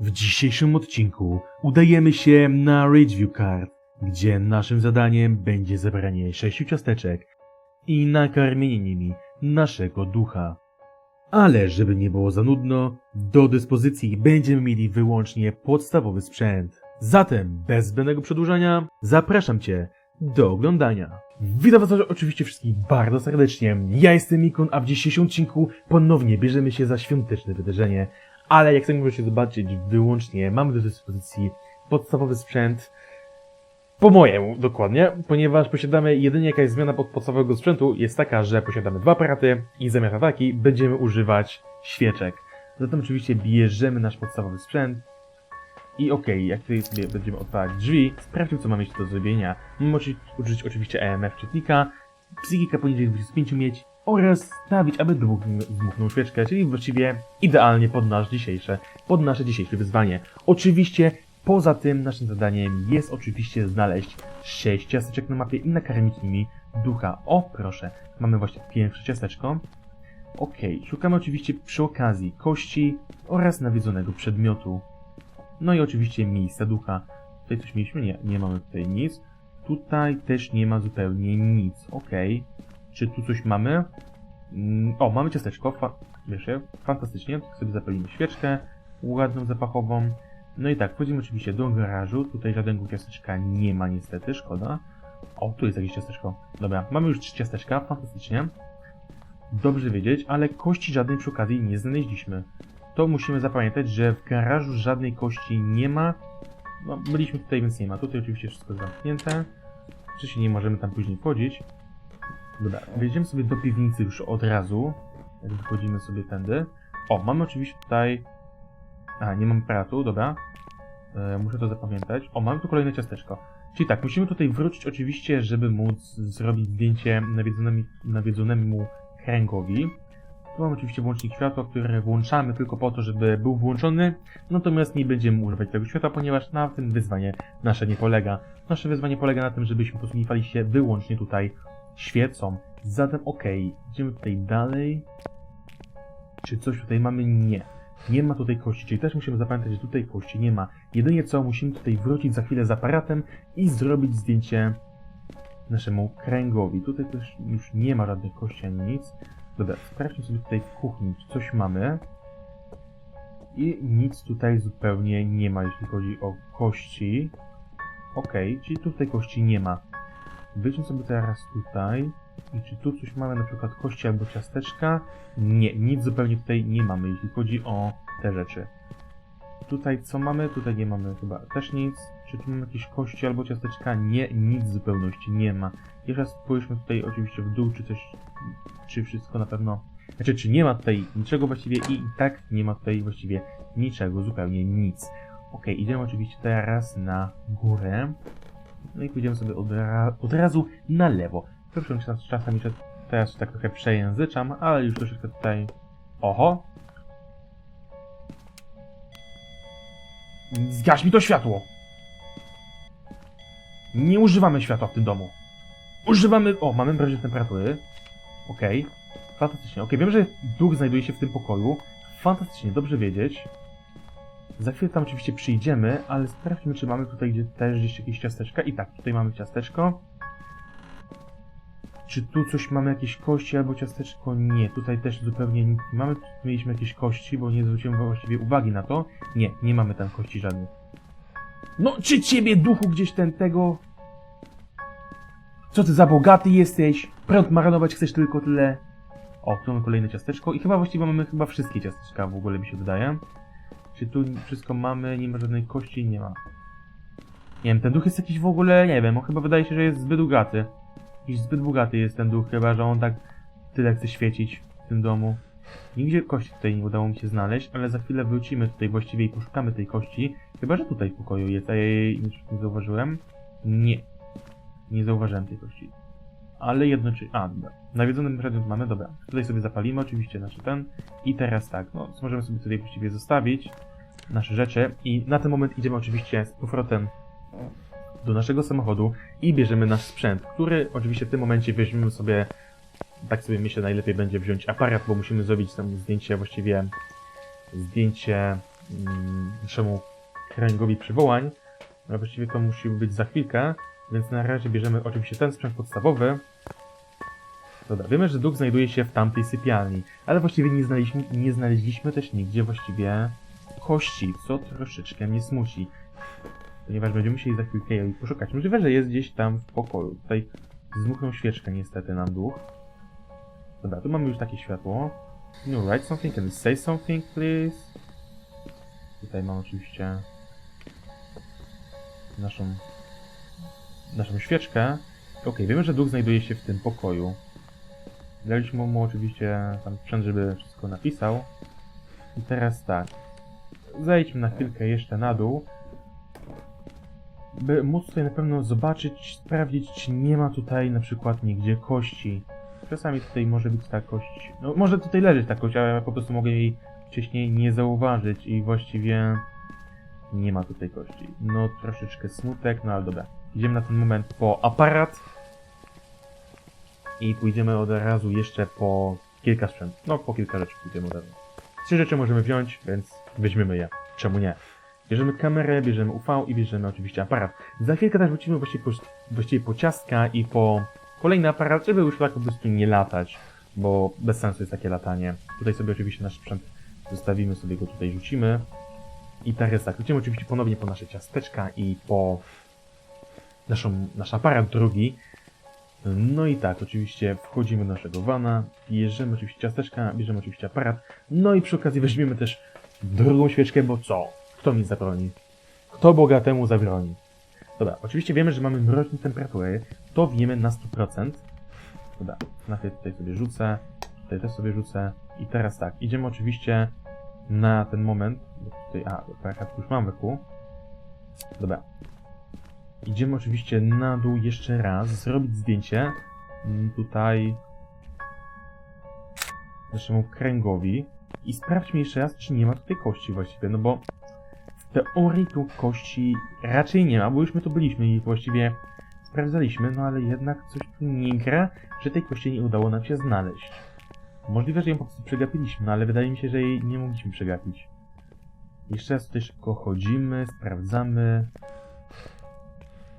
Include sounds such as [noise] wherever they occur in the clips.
W dzisiejszym odcinku udajemy się na Ridgeview Card, gdzie naszym zadaniem będzie zebranie sześciu ciasteczek i nakarmienie nimi naszego ducha. Ale żeby nie było za nudno, do dyspozycji będziemy mieli wyłącznie podstawowy sprzęt. Zatem, bez zbędnego przedłużania, zapraszam Cię do oglądania. Witam Was oczywiście wszystkich bardzo serdecznie. Ja jestem Mikon, a w dzisiejszym odcinku ponownie bierzemy się za świąteczne wydarzenie. Ale jak sami możecie zobaczyć, wyłącznie mamy do dyspozycji podstawowy sprzęt, po mojemu dokładnie, ponieważ posiadamy jedynie jakaś zmiana pod podstawowego sprzętu jest taka, że posiadamy dwa aparaty i zamiast ataki będziemy używać świeczek. Zatem oczywiście bierzemy nasz podstawowy sprzęt i okej, jak tutaj sobie będziemy otwierać drzwi, sprawdźmy co mamy jeszcze do zrobienia. Oczy- użyć oczywiście EMF czytnika, psychika poniżej 25 mieć oraz stawić, aby dwóch zmuchnął świeczkę, czyli właściwie idealnie pod nasz dzisiejsze, pod nasze dzisiejsze wyzwanie. Oczywiście poza tym naszym zadaniem jest oczywiście znaleźć 6 ciasteczek na mapie i nakarmić nimi ducha. O proszę, mamy właśnie pierwsze ciasteczko. Okej, szukamy oczywiście przy okazji kości oraz nawiedzonego przedmiotu. No i oczywiście miejsca ducha. Tutaj coś mieliśmy? Nie, nie mamy tutaj nic. Tutaj też nie ma zupełnie nic. Okej. Czy tu coś mamy? Mm, O, mamy ciasteczko. Fa wiecie, fantastycznie. Sobie zapalimy świeczkę ładną, zapachową. No i tak, wchodzimy oczywiście do garażu. Tutaj żadnego ciasteczka nie ma niestety, szkoda. O, tu jest jakieś ciasteczko. Dobra, mamy już trzy ciasteczka, fantastycznie. Dobrze wiedzieć, ale kości żadnej przy okazji nie znaleźliśmy. To musimy zapamiętać, że w garażu żadnej kości nie ma. No, byliśmy tutaj, więc nie ma. Tutaj oczywiście wszystko zamknięte. Oczywiście nie możemy tam później wchodzić. Dobra, wejdziemy sobie do piwnicy już od razu. Jak wychodzimy sobie tędy. O, mamy oczywiście tutaj... A, nie mam pratu, dobra. E, muszę to zapamiętać. O, mamy tu kolejne ciasteczko. Czyli tak, musimy tutaj wrócić oczywiście, żeby móc zrobić zdjęcie nawiedzonemu, nawiedzonemu kręgowi. Tu mamy oczywiście włącznik światła, który włączamy tylko po to, żeby był włączony, natomiast nie będziemy używać tego światła, ponieważ na tym wyzwanie nasze nie polega. Nasze wyzwanie polega na tym, żebyśmy posługiwali się wyłącznie tutaj świecą. Zatem okej, idziemy tutaj dalej. Czy coś tutaj mamy? Nie. Nie ma tutaj kości, czyli też musimy zapamiętać, że tutaj kości nie ma. Jedynie co, musimy tutaj wrócić za chwilę z aparatem i zrobić zdjęcie naszemu kręgowi. Tutaj też już nie ma żadnych kości ani nic. Dobra, sprawdźmy sobie tutaj w kuchni, czy coś mamy. I nic tutaj zupełnie nie ma, jeśli chodzi o kości. Okej, czyli tutaj kości nie ma. Wyjdźmy sobie teraz tutaj. I czy tu coś mamy, na przykład kości albo ciasteczka? Nie, nic zupełnie tutaj nie mamy, jeśli chodzi o te rzeczy. Tutaj co mamy? Tutaj nie mamy chyba też nic. Czy tu mamy jakieś kości albo ciasteczka? Nie, nic w zupełności nie ma. Jeszcze raz spójrzmy tutaj oczywiście w dół, czy coś, czy wszystko na pewno... Znaczy, czy nie ma tutaj niczego właściwie i, i tak nie ma tutaj właściwie niczego, zupełnie nic. Ok, idziemy oczywiście teraz na górę. No i pójdziemy sobie od, ra od razu na lewo. Pierwszym czas, jeszcze teraz tak trochę przejęzyczam, ale już troszeczkę tutaj... Oho! Zgaś mi to światło! Nie używamy światła w tym domu. Używamy... O, mamy mroźne temperatury. Okej. Fantastycznie. Okej, wiem, że duch znajduje się w tym pokoju. Fantastycznie, dobrze wiedzieć. Za chwilę tam oczywiście przyjdziemy, ale sprawdźmy, czy mamy tutaj gdzie, też gdzieś jakieś ciasteczka. I tak, tutaj mamy ciasteczko. Czy tu coś mamy jakieś kości albo ciasteczko? Nie, tutaj też zupełnie nic nie mamy. Tu mieliśmy jakieś kości, bo nie zwróciłem właściwie uwagi na to. Nie, nie mamy tam kości żadnych. No, czy ciebie duchu gdzieś ten tego... Co ty za bogaty jesteś? Prąd marnować chcesz tylko tyle. O, tu mamy kolejne ciasteczko i chyba właściwie mamy chyba wszystkie ciasteczka w ogóle mi się wydaje. Czy tu wszystko mamy, nie ma żadnej kości? Nie ma. Nie wiem, ten duch jest jakiś w ogóle, nie wiem, on chyba wydaje się, że jest zbyt bogaty. Jakiś zbyt bogaty jest ten duch, chyba że on tak tyle chce świecić w tym domu. Nigdzie kości tutaj nie udało mi się znaleźć, ale za chwilę wrócimy tutaj właściwie i poszukamy tej kości. Chyba, że tutaj w pokoju jest, a ja jej nie, zauważyłem. Nie. Nie zauważyłem tej kości. Ale jednocześnie... A, dobra. Nawiedzony przedmiot mamy, dobra. Tutaj sobie zapalimy oczywiście nasz ten. I teraz tak, no, możemy sobie tutaj właściwie zostawić nasze rzeczy. I na ten moment idziemy oczywiście z powrotem do naszego samochodu i bierzemy nasz sprzęt, który oczywiście w tym momencie weźmiemy sobie, tak sobie myślę, najlepiej będzie wziąć aparat, bo musimy zrobić tam zdjęcie właściwie, zdjęcie mm, naszemu kręgowi przywołań. Ale właściwie to musi być za chwilkę, więc na razie bierzemy oczywiście ten sprzęt podstawowy. Dobra, wiemy, że duch znajduje się w tamtej sypialni, ale właściwie nie znaleźliśmy, nie znaleźliśmy też nigdzie właściwie kości, co troszeczkę mnie smuci. Ponieważ będziemy musieli za chwilkę jej poszukać. Możliwe, że jest gdzieś tam w pokoju. Tutaj zmuchnął świeczkę niestety nam duch. Dobra, tu mamy już takie światło. No, write something, can you say something, please? Tutaj mam oczywiście naszą naszą świeczkę. Okej, wiemy, że duch znajduje się w tym pokoju. Daliśmy mu oczywiście tam sprzęt, żeby wszystko napisał. I teraz tak. Zejdźmy na chwilkę jeszcze na dół. By móc tutaj na pewno zobaczyć, sprawdzić, czy nie ma tutaj na przykład nigdzie kości. Czasami tutaj może być ta kość. No, może tutaj leżeć ta kość, ale ja po prostu mogę jej wcześniej nie zauważyć i właściwie nie ma tutaj kości. No troszeczkę smutek, no ale dobra. Idziemy na ten moment po aparat i pójdziemy od razu jeszcze po kilka sprzętów. No, po kilka rzeczy pójdziemy od razu. Trzy rzeczy możemy wziąć, więc weźmiemy je. Czemu nie? Bierzemy kamerę, bierzemy UV i bierzemy oczywiście aparat. Za chwilkę też wrócimy właściwie po, właściwie po ciastka i po kolejny aparat, żeby już tak po prostu nie latać, bo bez sensu jest takie latanie. Tutaj sobie oczywiście nasz sprzęt zostawimy, sobie go tutaj rzucimy. I teraz jest tak, wrócimy oczywiście ponownie po nasze ciasteczka i po naszą, nasz aparat drugi. No i tak, oczywiście wchodzimy do naszego wana, bierzemy oczywiście ciasteczka, bierzemy oczywiście aparat, no i przy okazji weźmiemy też drugą świeczkę, bo co? Kto mi zabroni? Kto bogatemu zabroni? Dobra, oczywiście wiemy, że mamy mroźne temperatury, to wiemy na 100%. Dobra, na tej tutaj sobie rzucę, tutaj też sobie rzucę i teraz tak, idziemy oczywiście na ten moment, bo tutaj, a, aparat już mam wokół. Dobra, Idziemy oczywiście na dół jeszcze raz, zrobić zdjęcie mm, tutaj naszemu kręgowi i sprawdźmy jeszcze raz, czy nie ma tutaj kości właściwie, no bo w teorii tu kości raczej nie ma, bo już my tu byliśmy i właściwie sprawdzaliśmy, no ale jednak coś tu nie gra, że tej kości nie udało nam się znaleźć. Możliwe, że ją po prostu przegapiliśmy, no ale wydaje mi się, że jej nie mogliśmy przegapić. Jeszcze raz tutaj szybko chodzimy, sprawdzamy.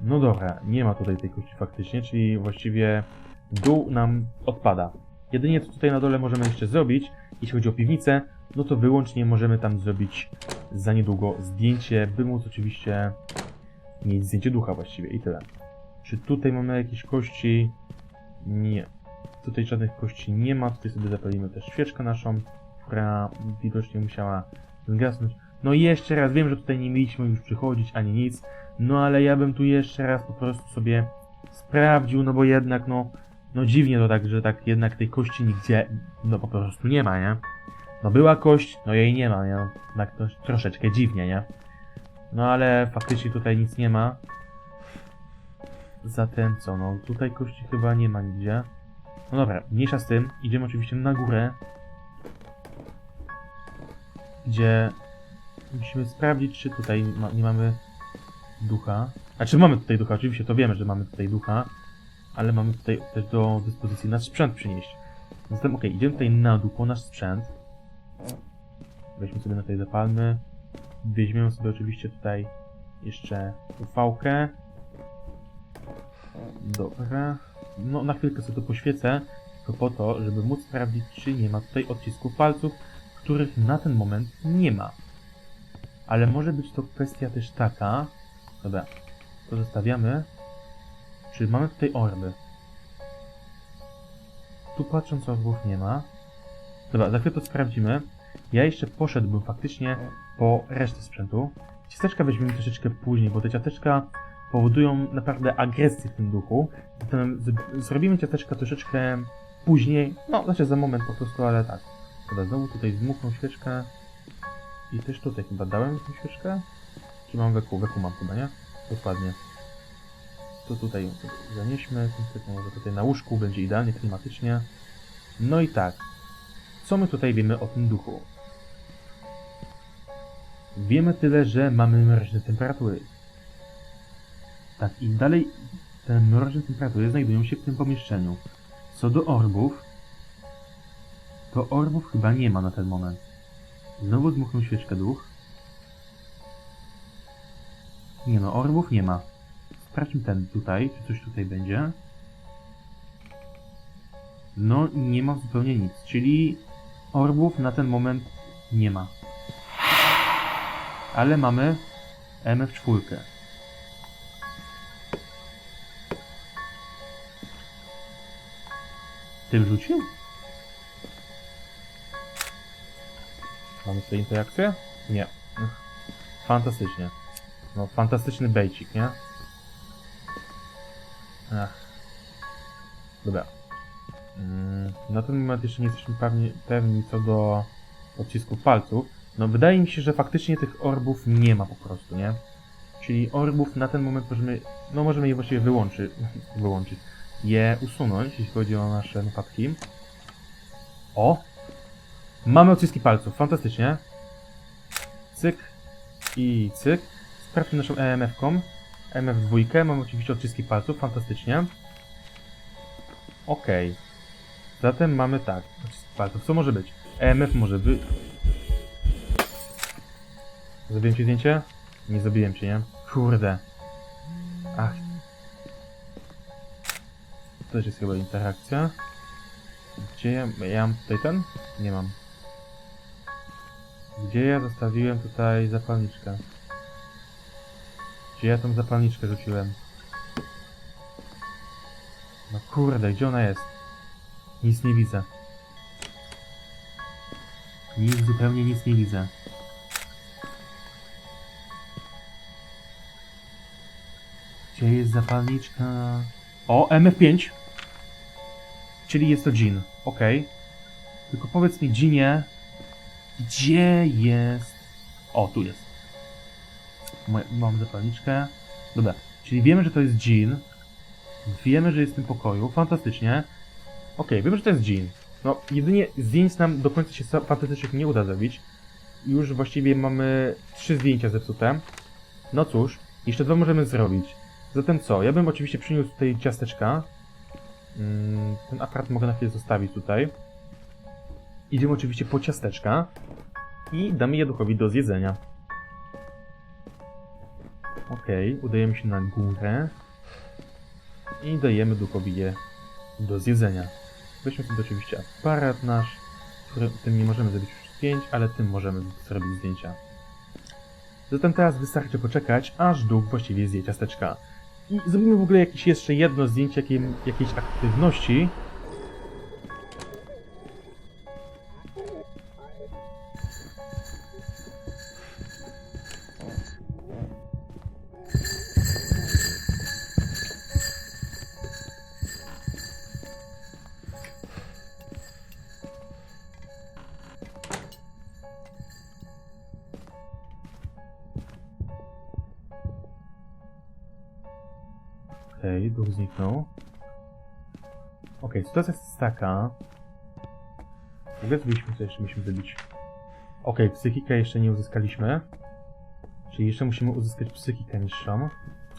No dobra, nie ma tutaj tej kości faktycznie, czyli właściwie dół nam odpada. Jedynie co tutaj na dole możemy jeszcze zrobić, jeśli chodzi o piwnicę, no to wyłącznie możemy tam zrobić za niedługo zdjęcie, by móc oczywiście mieć zdjęcie ducha właściwie i tyle. Czy tutaj mamy jakieś kości? Nie. Tutaj żadnych kości nie ma, tutaj sobie zapalimy też świeczkę naszą, która widocznie musiała zgasnąć. No i jeszcze raz, wiem, że tutaj nie mieliśmy już przychodzić ani nic, no ale ja bym tu jeszcze raz po prostu sobie sprawdził, no bo jednak no, no dziwnie to tak, że tak jednak tej kości nigdzie, no po prostu nie ma, nie? No była kość, no jej nie ma, nie? No, tak to troszeczkę dziwnie, nie? No ale faktycznie tutaj nic nie ma. Zatem co, no tutaj kości chyba nie ma nigdzie. No dobra, mniejsza z tym, idziemy oczywiście na górę. Gdzie musimy sprawdzić, czy tutaj ma, nie mamy ducha. A czy mamy tutaj ducha? Oczywiście to wiemy, że mamy tutaj ducha, ale mamy tutaj też do dyspozycji nasz sprzęt przynieść. Zatem ok, idziemy tutaj na dół po nasz sprzęt. Weźmy sobie na tej zapalmy. Weźmiemy sobie oczywiście tutaj jeszcze ufałkę. Dobra. No na chwilkę sobie to poświecę, tylko po to, żeby móc sprawdzić, czy nie ma tutaj odcisków palców, których na ten moment nie ma. Ale może być to kwestia też taka, Dobra, to zostawiamy. Czy mamy tutaj orby? Tu patrząc orbów nie ma. Dobra, za chwilę to sprawdzimy. Ja jeszcze poszedłbym faktycznie po resztę sprzętu. Ciasteczka weźmiemy troszeczkę później, bo te ciasteczka powodują naprawdę agresję w tym duchu. Zatem zrobimy ciasteczka troszeczkę później. No, znaczy za moment po prostu, ale tak. Dobra, znowu tutaj zmuchną świeczkę. I też tutaj chyba dałem tę świeczkę. Czy mam weku? Weku mam chyba, nie? Dokładnie. To tutaj zanieśmy. Może tutaj na łóżku będzie idealnie klimatycznie. No i tak. Co my tutaj wiemy o tym duchu? Wiemy tyle, że mamy mroźne temperatury. Tak, i dalej te mroźne temperatury znajdują się w tym pomieszczeniu. Co do orbów, to orbów chyba nie ma na ten moment. Znowu zmuchnął świeczkę duch. Nie no, orbów nie ma. Sprawdźmy ten tutaj, czy coś tutaj będzie. No, nie ma zupełnie nic, czyli orbów na ten moment nie ma. Ale mamy MF4. Tym rzucił? Mamy tutaj interakcję? Nie. Fantastycznie. No, fantastyczny bejcik, nie? Ach. Dobra. Mm, na ten moment jeszcze nie jesteśmy pewni, pewni co do odcisków palców. No, wydaje mi się, że faktycznie tych orbów nie ma po prostu, nie? Czyli orbów na ten moment możemy, no możemy je właściwie wyłączyć, [laughs] wyłączyć, je usunąć, jeśli chodzi o nasze notatki. O! Mamy odciski palców, fantastycznie. Cyk i cyk. Sprawdźmy naszą EMF-ką. EMF2, mamy oczywiście odciski palców, fantastycznie. Okej. Zatem mamy tak, odciski palców. Co może być? EMF może być... Zrobiłem ci zdjęcie? Nie zrobiłem ci, nie? Kurde. Ach. To też jest chyba interakcja. Gdzie ja, ja mam tutaj ten? Nie mam. Gdzie ja zostawiłem tutaj zapalniczkę? Gdzie ja tą zapalniczkę rzuciłem? No kurde, gdzie ona jest? Nic nie widzę. Nic, zupełnie nic nie widzę. Gdzie jest zapalniczka? O, MF5! Czyli jest to Jean. Okej. Tylko powiedz mi, Jeanie, gdzie jest... O, tu jest. Mam zapalniczkę. Dobra, czyli wiemy, że to jest Jean. Wiemy, że jest w tym pokoju. Fantastycznie. Okej, wiemy, że to jest Jean. No, jedynie zdjęć nam do końca się fantastycznych nie uda zrobić. Już właściwie mamy trzy zdjęcia zepsute. No cóż, jeszcze dwa możemy zrobić. Zatem co? Ja bym oczywiście przyniósł tutaj ciasteczka. Mm, Ten aparat mogę na chwilę zostawić tutaj. Idziemy oczywiście po ciasteczka i damy je do zjedzenia. Okej, udajemy się na górę i dajemy duchowi je do zjedzenia. Weźmy sobie oczywiście aparat nasz, który, tym nie możemy zrobić już zdjęć, ale tym możemy zrobić zdjęcia. Zatem teraz wystarczy poczekać, aż duch właściwie zje ciasteczka. I zrobimy w ogóle jakieś jeszcze jedno zdjęcie jakiej, jakiejś aktywności. Zniknął. Okej, sytuacja jest taka. Ogóle zrobiliśmy co jeszcze musimy zrobić. Okej, psychikę jeszcze nie uzyskaliśmy. Czyli jeszcze musimy uzyskać psychikę niższą.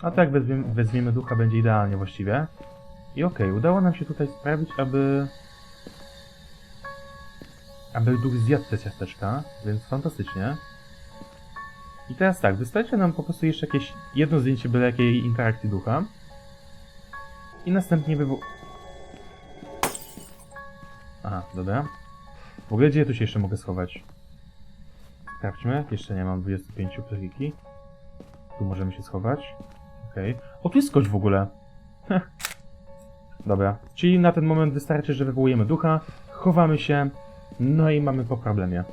A tak, wezwiemy, wezwiemy ducha, będzie idealnie właściwie. I okej, udało nam się tutaj sprawić, aby... Aby duch zjadł te ciasteczka, więc fantastycznie. I teraz tak, wystarczy nam po prostu jeszcze jakieś jedno zdjęcie byle jakiej interakcji ducha. I następnie wywo... Aha, dobra. W ogóle gdzie ja tu się jeszcze mogę schować? Sprawdźmy. Jeszcze nie mam 25 psychiki. Tu możemy się schować. Okej. O, tu jest kość w ogóle. Dobra. Czyli na ten moment wystarczy, że wywołujemy ducha, chowamy się, no i mamy po problemie.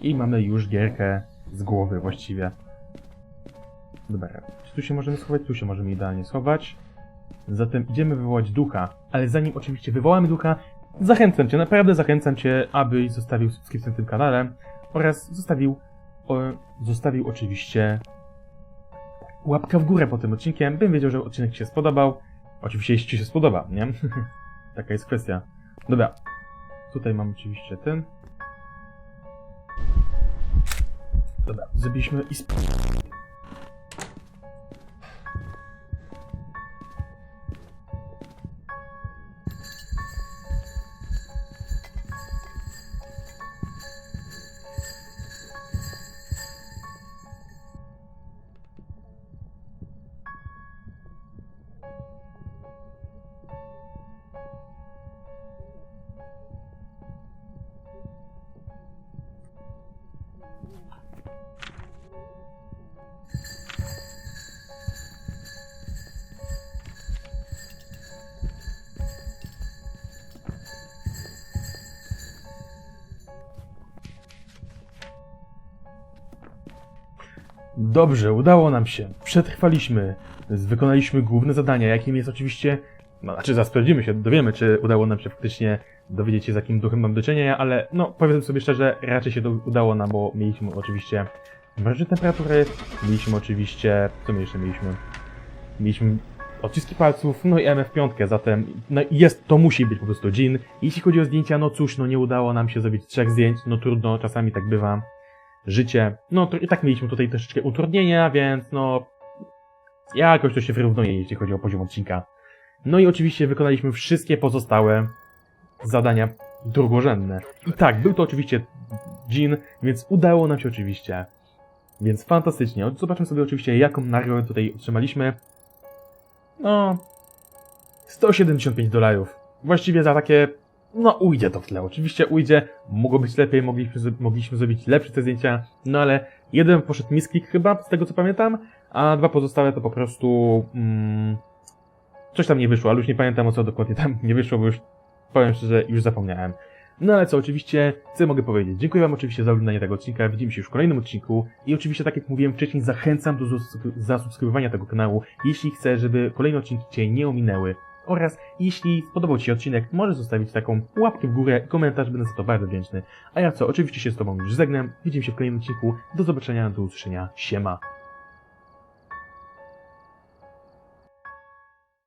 I mamy już gierkę z głowy właściwie. Dobra. Czy tu się możemy schować? Tu się możemy idealnie schować. Zatem idziemy wywołać ducha, ale zanim oczywiście wywołamy ducha, zachęcam Cię, naprawdę zachęcam Cię, abyś zostawił subskrypcję na tym kanale oraz zostawił, o, zostawił oczywiście łapkę w górę po tym odcinkiem, bym wiedział, że odcinek Ci się spodobał. Oczywiście jeśli Ci się spodoba, nie? [laughs] Taka jest kwestia. Dobra, tutaj mam oczywiście ten. Dobra, zrobiliśmy i. Dobrze, udało nam się. Przetrwaliśmy. Wykonaliśmy główne zadania, jakim jest oczywiście... No, znaczy, zaraz sprawdzimy się, dowiemy, czy udało nam się faktycznie dowiedzieć się, z jakim duchem mam do czynienia, ale no, powiedzmy sobie szczerze, raczej się udało nam, bo mieliśmy oczywiście mroczne temperatury, mieliśmy oczywiście... Co my jeszcze mieliśmy? Mieliśmy odciski palców, no i MF5, zatem no jest, to musi być po prostu Jin. Jeśli chodzi o zdjęcia, no cóż, no nie udało nam się zrobić trzech zdjęć, no trudno, czasami tak bywa. Życie, no to i tak mieliśmy tutaj troszeczkę utrudnienia, więc no jakoś to się wyrównuje, jeśli chodzi o poziom odcinka. No i oczywiście wykonaliśmy wszystkie pozostałe zadania drugorzędne. I tak, był to oczywiście Jin, więc udało nam się oczywiście. Więc fantastycznie. Zobaczmy sobie oczywiście, jaką nagrodę tutaj otrzymaliśmy. No, 175 dolarów. Właściwie za takie, no ujdzie to w tle. Oczywiście ujdzie, mogło być lepiej, mogliśmy, mogliśmy zrobić lepsze te zdjęcia, no ale jeden poszedł misklik chyba, z tego co pamiętam, a dwa pozostałe to po prostu, mm, coś tam nie wyszło, ale już nie pamiętam o co dokładnie tam nie wyszło, bo już, powiem szczerze, już zapomniałem. No ale co, oczywiście, co mogę powiedzieć? Dziękuję Wam oczywiście za oglądanie tego odcinka, widzimy się już w kolejnym odcinku i oczywiście, tak jak mówiłem wcześniej, zachęcam do zasubskry- zasubskrybowania tego kanału, jeśli chcę, żeby kolejne odcinki Cię nie ominęły. Oraz jeśli spodobał Ci się odcinek, możesz zostawić taką łapkę w górę, komentarz, będę za to bardzo wdzięczny. A ja co, oczywiście się z Tobą już żegnam, widzimy się w kolejnym odcinku, do zobaczenia, do usłyszenia, siema.